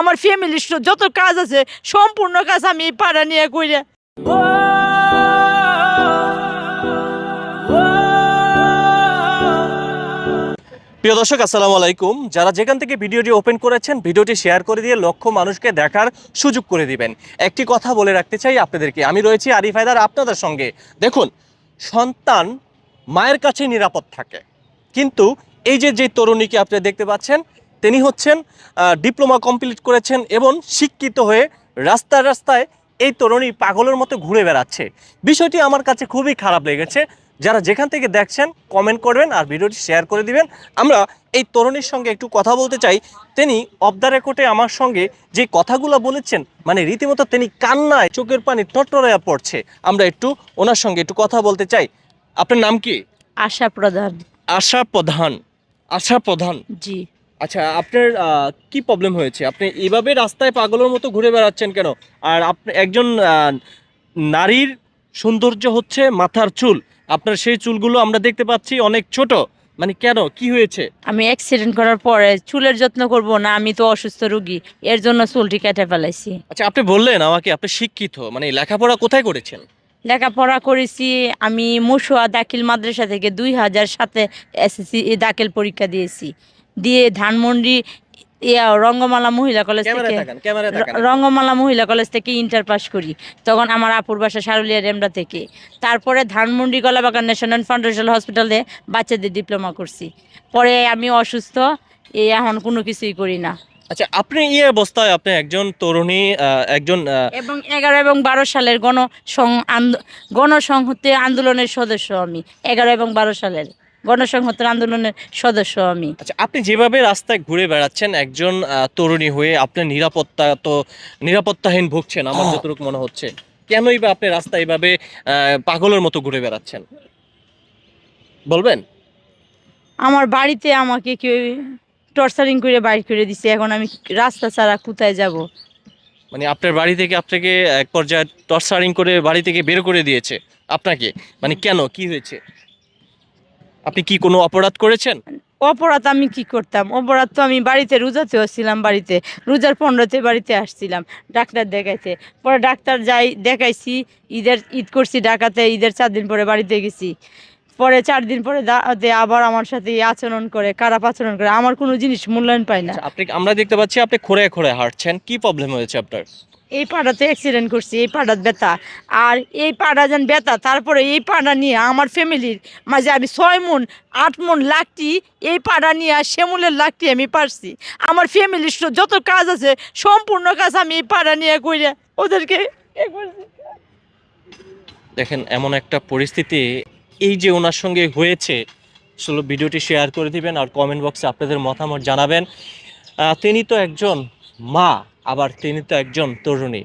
আমার ফ্যামিলির যত কাজ আছে, সম্পূর্ণ কাজ আমি পাড়া নিয়ে কইরা প্রিয় দর্শক, আসসালামু আলাইকুম। যারা যেখান থেকে ভিডিওটি ওপেন করেছেন, ভিডিওটি শেয়ার করে দিয়ে লক্ষ মানুষকে দেখার সুযোগ করে দিবেন। একটি কথা বলে রাখতে চাই আপনাদেরকে। আমি রয়েছি আরিফ হায়দার আপনাদের সঙ্গে। দেখুন, সন্তান মায়ের কাছে নিরাপদ থাকে। কিন্তু এই যে যে তরুণীকে আপনি দেখতে পাচ্ছেন তিনি হচ্ছেন ডিপ্লোমা কমপ্লিট করেছেন এবং শিক্ষিত হয়ে রাস্তায় রাস্তায় এই তরুণী পাগলের মতো ঘুরে বেড়াচ্ছে। বিষয়টি আমার কাছে খুবই খারাপ লেগেছে। যারা যেখান থেকে দেখছেন কমেন্ট করবেন আর ভিডিওটি শেয়ার করে দিবেন। আমরা এই তরুণীর সঙ্গে একটু কথা বলতে চাই। তিনি অফ দ্য রেকর্ডে আমার সঙ্গে যে কথাগুলো বলেছেন মানে রীতিমতো তিনি কান্নায় চোখের পানি টটরাইয়া পড়ছে। আমরা একটু ওনার সঙ্গে একটু কথা বলতে চাই। আপনার নাম কি? আশা প্রধান। আশা প্রধান। আশা প্রধান। জি। আচ্ছা আপনার কি প্রবলেম হয়েছে? আপনি এভাবে রাস্তায় পাগলের মতো ঘুরে বেড়াচ্ছেন কেন? আর আপনি একজন নারীর সৌন্দর্য হচ্ছে মাথার চুল। আপনার সেই চুলগুলো আমরা দেখতে পাচ্ছি অনেক ছোট। মানে কেন? কি হয়েছে? আমি অ্যাক্সিডেন্ট করার পরে চুলের যত্ন করব না আমি তো অসুস্থ রুগী। এর জন্য চুলটি কেটে ফেলাইছি। আচ্ছা আপনি বললেন আমাকে আপনি শিক্ষিত। মানে লেখাপড়া কোথায় করেছেন? লেখাপড়া করেছি আমি মুসুয়া দাখিল মাদ্রাসা থেকে দুই হাজার সাতে এসএসসি দাখিল পরীক্ষা দিয়েছি। দিয়ে ধানমন্ডি ইয়া রঙ্গমালা মহিলা কলেজ থেকে রঙ্গমালা মহিলা কলেজ থেকে ইন্টার পাস করি। তখন আমার আপুর বাসা সারুলিয়া রেমরা থেকে। তারপরে ধানমন্ডি গলাবাগান ন্যাশনাল ফাউন্ডেশন হসপিটালে বাচ্চাদের ডিপ্লোমা করছি। পরে আমি অসুস্থ এই এখন কোনো কিছুই করি না। আচ্ছা আপনি এই অবস্থায় আপনি একজন তরুণী একজন এবং এগারো এবং বারো সালের গণ গণসংহতি আন্দোলনের সদস্য আমি এগারো এবং বারো সালের। গণসংহতি আন্দোলনের সদস্য আমি। আচ্ছা আপনি যেভাবে রাস্তায় ঘুরে বেড়াচ্ছেন একজন তরুণী হয়ে আপনি নিরাপত্তা তো নিরাপত্তাহীন ভুগছেন আমার যতটুকু মনে হচ্ছে। কেনই বা আপনি রাস্তায় এভাবে পাগলের মতো ঘুরে বেড়াচ্ছেন? বলবেন? আমার বাড়িতে আমাকে কেউ টর্চারিং করে বাইর করে দিছে এখন আমি রাস্তা ছাড়া কোথায় যাব? মানে আপনার বাড়ি থেকে আপনাকে এক পর্যায়ে টর্চারিং করে বাড়ি থেকে বের করে দিয়েছে আপনাকে? মানে কেন? কি হয়েছে? আপনি কি কোনো অপরাধ করেছেন? অপরাধ আমি কি করতাম? অপরাধ তো আমি বাড়িতে রোজাতেও ছিলাম বাড়িতে। রোজার পনেরোতে বাড়িতে আসছিলাম, ডাক্তার দেখাইতে। পরে ডাক্তার যাই দেখাইছি, ঈদের ঈদ করছি ডাকাতে ঈদের চার দিন পরে বাড়িতে গেছি। পরে চার দিন পরে আবার আমার সাথে এই আচরণ করে খারাপ আচরণ করে আমার কোনো জিনিস মূল্যায়ন পায় না। আচ্ছা, আপনি আমরা দেখতে পাচ্ছি আপনি খোঁড়ে খোঁড়ে হাঁটছেন কি প্রবলেম হয়েছে আপনার? এই পাড়াতে অ্যাক্সিডেন্ট করছি এই পাড়াত ব্যথা। আর এই পাড়া যেন ব্যথা তারপরে এই পাড়া নিয়ে আমার ফ্যামিলির মাঝে আমি ছয় মন আট মন লাখটি এই পাড়া নিয়ে আর শ্যামলের লাখটি আমি পারছি আমার ফ্যামিলির যত কাজ আছে সম্পূর্ণ কাজ আমি এই পাড়া নিয়ে কইরা ওদেরকে দেখেন এমন একটা পরিস্থিতি এই যে ওনার সঙ্গে হয়েছে আসলে ভিডিওটি শেয়ার করে দিবেন আর কমেন্ট বক্সে আপনাদের মতামত জানাবেন। তিনি তো একজন মা, আবার তিনি তো একজন তরুণী।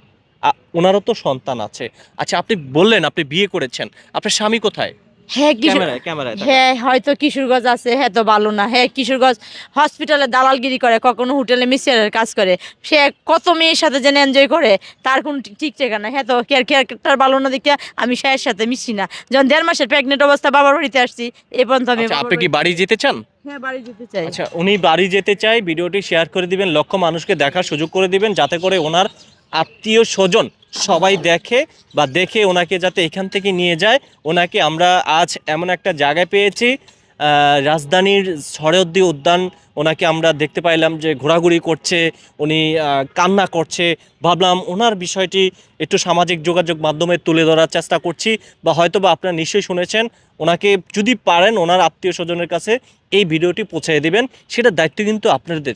ওনারও তো সন্তান আছে। আচ্ছা আপনি বললেন, আপনি বিয়ে করেছেন। আপনার স্বামী কোথায়? হ্যাঁ। হ্যাঁ হয়তো কিশোরগঞ্জ আছে হ্যাঁ তো ভালো না। হ্যাঁ কিশোরগঞ্জ হসপিটালে দালালগিরি করে কখনো হোটেলে মিসিয়ারের কাজ করে। সে কত মেয়ের সাথে যেন এনজয় করে তার কোনো ঠিক- ঠিক ঠিকানা হ্যাঁ তো কেয়ার ক্যারেক্টার ভালো না দেখে আমি সায়ের সাথে মিশি না। যখন দেড় মাসের প্রেগনেন্ট অবস্থা বাবার বাড়িতে আসছি এই পর্যন্ত আমি আচ্ছা আপনি কি বাড়ি- বাড়ি যেতে চান? হ্যাঁ বাড়ি যেতে চাই। আচ্ছা উনি বাড়ি যেতে চাই ভিডিওটি শেয়ার করে দিবেন লক্ষ মানুষকে দেখার সুযোগ করে দিবেন যাতে করে ওনার আত্মীয় স্বজন সবাই দেখে বা দেখে ওনাকে যাতে এখান থেকে নিয়ে যায়। ওনাকে আমরা আজ এমন একটা জায়গায় পেয়েছি রাজধানীর সরহদ্দি উদ্যান। ওনাকে আমরা দেখতে পাইলাম যে ঘোরাঘুরি করছে, উনি কান্না করছে। ভাবলাম ওনার বিষয়টি একটু সামাজিক যোগাযোগ মাধ্যমে তুলে ধরার চেষ্টা করছি বা হয়তো বা আপনারা নিশ্চয়ই শুনেছেন, ওনাকে যদি পারেন ওনার আত্মীয় স্বজনের কাছে এই ভিডিওটি পৌঁছে দেবেন। সেটার দায়িত্ব কিন্তু আপনাদের।